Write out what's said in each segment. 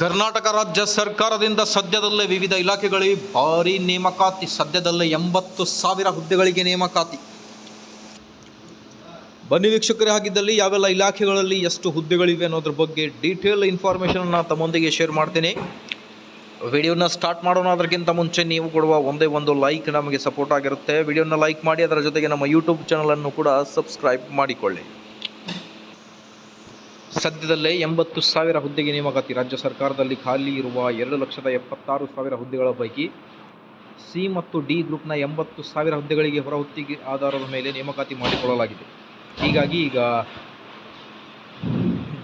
ಕರ್ನಾಟಕ ರಾಜ್ಯ ಸರ್ಕಾರದಿಂದ ಸದ್ಯದಲ್ಲೇ ವಿವಿಧ ಇಲಾಖೆಗಳಿಗೆ ಭಾರಿ ನೇಮಕಾತಿ, ಸದ್ಯದಲ್ಲೇ ಎಂಬತ್ತು ಸಾವಿರ ಹುದ್ದೆಗಳಿಗೆ ನೇಮಕಾತಿ. ಬನ್ನಿ ವೀಕ್ಷಕರೇ ಆಗಿದ್ದಲ್ಲಿ ಯಾವೆಲ್ಲ ಇಲಾಖೆಗಳಲ್ಲಿ ಎಷ್ಟು ಹುದ್ದೆಗಳಿವೆ ಅನ್ನೋದ್ರ ಬಗ್ಗೆ ಡೀಟೇಲ್ ಇನ್ಫಾರ್ಮೇಷನನ್ನು ತಮ್ಮೊಂದಿಗೆ ಶೇರ್ ಮಾಡ್ತೇನೆ. ವಿಡಿಯೋನ ಸ್ಟಾರ್ಟ್ ಮಾಡೋಣ, ಅದಕ್ಕಿಂತ ಮುಂಚೆ ನೀವು ಕೊಡುವ ಒಂದೇ ಒಂದು ಲೈಕ್ ನಮಗೆ ಸಪೋರ್ಟ್ ಆಗಿರುತ್ತೆ. ವಿಡಿಯೋನ ಲೈಕ್ ಮಾಡಿ, ಅದರ ಜೊತೆಗೆ ನಮ್ಮ ಯೂಟ್ಯೂಬ್ ಚಾನಲನ್ನು ಕೂಡ ಸಬ್ಸ್ಕ್ರೈಬ್ ಮಾಡಿಕೊಳ್ಳಿ. ಸದ್ಯದಲ್ಲೇ ಎಂಬತ್ತು ಸಾವಿರ ಹುದ್ದೆಗೆ ನೇಮಕಾತಿ. ರಾಜ್ಯ ಸರ್ಕಾರದಲ್ಲಿ ಖಾಲಿ ಇರುವ ಎರಡು ಲಕ್ಷದ ಎಪ್ಪತ್ತಾರು ಸಾವಿರ ಹುದ್ದೆಗಳ ಪೈಕಿ ಸಿ ಮತ್ತು ಡಿ ಗ್ರೂಪ್ನ ಎಂಬತ್ತು ಸಾವಿರ ಹುದ್ದೆಗಳಿಗೆ ಹೊರಗುತ್ತಿಗೆ ಆಧಾರದ ಮೇಲೆ ನೇಮಕಾತಿ ಮಾಡಿಕೊಳ್ಳಲಾಗಿದೆ. ಹೀಗಾಗಿ ಈಗ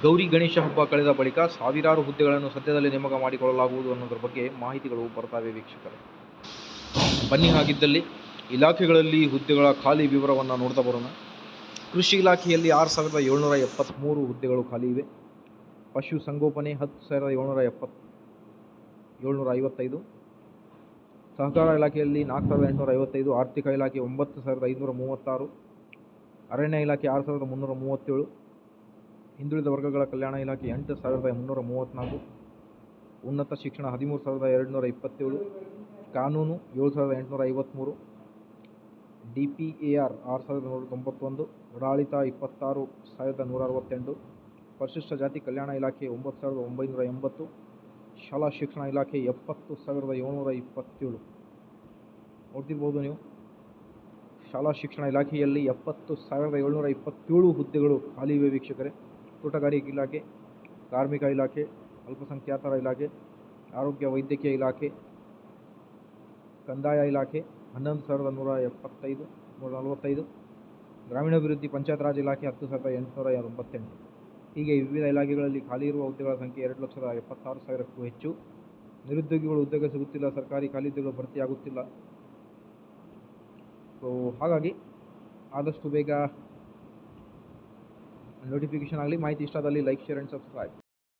ಗೌರಿ ಗಣೇಶ ಹಬ್ಬ ಕಳೆದ ಬಳಿಕ ಸಾವಿರಾರು ಹುದ್ದೆಗಳನ್ನು ಸದ್ಯದಲ್ಲೇ ನೇಮಕ ಮಾಡಿಕೊಳ್ಳಲಾಗುವುದು ಅನ್ನೋದ್ರ ಬಗ್ಗೆ ಮಾಹಿತಿಗಳು ಬರ್ತಾವೆ ವೀಕ್ಷಕರೇ. ಬನ್ನಿ ಹಾಗಿದ್ದಲ್ಲಿ ಇಲಾಖೆಗಳಲ್ಲಿ ಹುದ್ದೆಗಳ ಖಾಲಿ ವಿವರವನ್ನು ನೋಡ್ತಾ ಬರೋಣ. ಕೃಷಿ ಇಲಾಖೆಯಲ್ಲಿ ಆರು ಸಾವಿರದ ಏಳ್ನೂರ ಎಪ್ಪತ್ತ್ಮೂರು ಹುದ್ದೆಗಳು ಖಾಲಿ ಇವೆ. ಪಶು ಸಂಗೋಪನೆ ಹತ್ತು ಸಾವಿರದ ಏಳ್ನೂರ ಎಪ್ಪತ್ತು ಏಳ್ನೂರ ಐವತ್ತೈದು. ಸಹಕಾರ ಇಲಾಖೆಯಲ್ಲಿ ನಾಲ್ಕು ಸಾವಿರದ ಎಂಟುನೂರ ಐವತ್ತೈದು, ಆರ್ಥಿಕ ಇಲಾಖೆ ಒಂಬತ್ತು ಸಾವಿರದ ಐದುನೂರ ಮೂವತ್ತಾರು, ಅರಣ್ಯ ಇಲಾಖೆ ಆರು ಸಾವಿರದ ಮುನ್ನೂರ ಮೂವತ್ತೇಳು, ಹಿಂದುಳಿದ ವರ್ಗಗಳ ಕಲ್ಯಾಣ ಇಲಾಖೆ ಎಂಟು ಸಾವಿರದ ಮುನ್ನೂರ ಮೂವತ್ತ್ನಾಲ್ಕು, ಉನ್ನತ ಶಿಕ್ಷಣ ಹದಿಮೂರು ಸಾವಿರದ ಎರಡುನೂರ ಇಪ್ಪತ್ತೇಳು, ಕಾನೂನು ಏಳು ಸಾವಿರದ ಎಂಟುನೂರ ಐವತ್ತ್ಮೂರು ಡಿ ಪಿ ಎ ಆರ್ ಆರು ಸಾವಿರದ ನೂರ ತೊಂಬತ್ತೊಂದು ಆಡಳಿತ ಇಪ್ಪತ್ತಾರು, ಸಾವಿರದ ನೂರ ಅರವತ್ತೆಂಟು, ಪರಿಶಿಷ್ಟ ಜಾತಿ ಕಲ್ಯಾಣ ಇಲಾಖೆ ಒಂಬತ್ತು ಸಾವಿರದ ಒಂಬೈನೂರ ಎಂಬತ್ತು, ಶಾಲಾ ಶಿಕ್ಷಣ ಇಲಾಖೆ ಎಪ್ಪತ್ತು ಸಾವಿರದ ಏಳ್ನೂರ ಇಪ್ಪತ್ತೇಳು. ನೋಡ್ತಿರ್ಬೋದು ನೀವು. ಶಾಲಾ ಶಿಕ್ಷಣ ಇಲಾಖೆಯಲ್ಲಿ ಎಪ್ಪತ್ತು ಸಾವಿರದ ಏಳ್ನೂರ ಇಪ್ಪತ್ತೇಳು ಹುದ್ದೆಗಳು ಖಾಲಿ ಇವೆ ವೀಕ್ಷಕರೇ. ತೋಟಗಾರಿಕೆ ಇಲಾಖೆ, ಕಾರ್ಮಿಕ ಇಲಾಖೆ, ಅಲ್ಪಸಂಖ್ಯಾತರ ಇಲಾಖೆ, ಆರೋಗ್ಯ ವೈದ್ಯಕೀಯ ಇಲಾಖೆ, ಕಂದಾಯ ಇಲಾಖೆ ಹನ್ನೊಂದು ಸಾವಿರದ ನೂರ ಎಪ್ಪತ್ತೈದು ನೂರ ನಲವತ್ತೈದು ಗ್ರಾಮೀಣಾಭಿವೃದ್ಧಿ ಪಂಚಾಯತ್ ರಾಜ್ ಇಲಾಖೆ ಹತ್ತು ಸಾವಿರದ ಎಂಟುನೂರ ಎಂಬತ್ತೆಂಟು. ಹೀಗೆ ವಿವಿಧ ಇಲಾಖೆಗಳಲ್ಲಿ ಖಾಲಿ ಇರುವ ಹುದ್ದೆಗಳ ಸಂಖ್ಯೆ ಎರಡು ಲಕ್ಷದ ಎಪ್ಪತ್ತಾರು ಸಾವಿರಕ್ಕೂ ಹೆಚ್ಚು. ನಿರುದ್ಯೋಗಿಗಳು ಉದ್ಯೋಗ ಸಿಗುತ್ತಿಲ್ಲ, ಸರ್ಕಾರಿ ಖಾಲಿ ಹುದ್ದೆಗಳು ಭರ್ತಿಯಾಗುತ್ತಿಲ್ಲ. ಸೊ ಹಾಗಾಗಿ ಆದಷ್ಟು ಬೇಗ ನೋಟಿಫಿಕೇಷನ್ ಆಗಲಿ, ಮಾಹಿತಿ ಇಷ್ಟ ಆದಲ್ಲಿ ಲೈಕ್ ಶೇರ್ ಆ್ಯಂಡ್ ಸಬ್ಸ್ಕ್ರೈಬ್